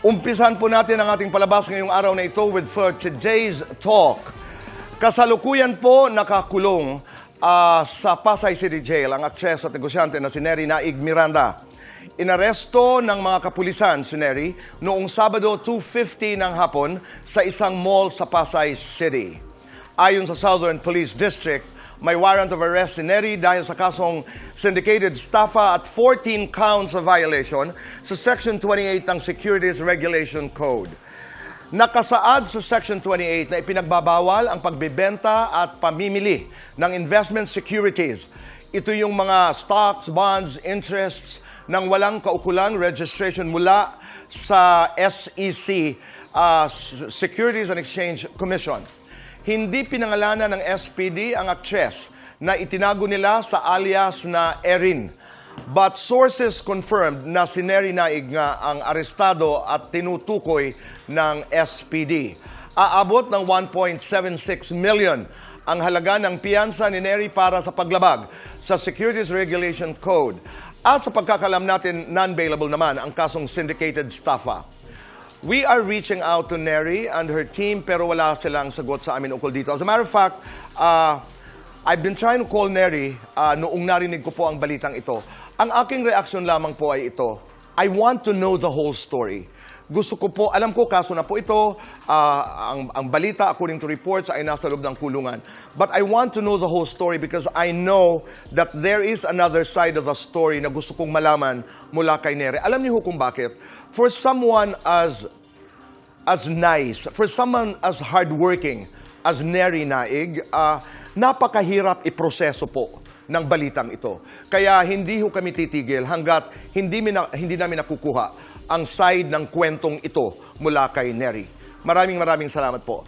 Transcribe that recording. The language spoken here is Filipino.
Umpisan po natin ang ating palabas ngayong araw na ito with for today's talk. Kasalukuyan po nakakulong ah, sa Pasay City Jail ang aktres at negosyante na si Neri Naig Miranda. Inaresto ng mga kapulisan si Neri noong Sabado 2.50 ng hapon sa isang mall sa Pasay City. Ayon sa Southern Police District, may warrant of arrest si Neri dahil sa kasong syndicated staffa at 14 counts of violation sa Section 28 ng Securities Regulation Code. Nakasaad sa Section 28 na ipinagbabawal ang pagbebenta at pamimili ng investment securities. Ito yung mga stocks, bonds, interests ng walang kaukulang registration mula sa SEC, uh, Securities and Exchange Commission. Hindi pinangalanan ng SPD ang actress na itinago nila sa alias na Erin. But sources confirmed na si Neri Naig nga ang arestado at tinutukoy ng SPD. Aabot ng 1.76 million ang halaga ng piyansa ni Neri para sa paglabag sa Securities Regulation Code. At sa pagkakalam natin, non-bailable naman ang kasong syndicated staffa. We are reaching out to Neri and her team pero wala silang sagot sa amin ukol dito. As a matter of fact, uh, I've been trying to call Neri uh, noong narinig ko po ang balitang ito. Ang aking reaksyon lamang po ay ito. I want to know the whole story. Gusto ko po, alam ko kaso na po ito, uh, ang, ang balita according to reports ay nasa loob ng kulungan. But I want to know the whole story because I know that there is another side of the story na gusto kong malaman mula kay Neri. Alam niyo kung bakit? For someone as as nice, for someone as hardworking as Neri Naig, ah, napakahirap iproseso po ng balitang ito. Kaya hindi ho kami titigil hanggat hindi, mina, hindi namin nakukuha ang side ng kwentong ito mula kay Neri. Maraming maraming salamat po.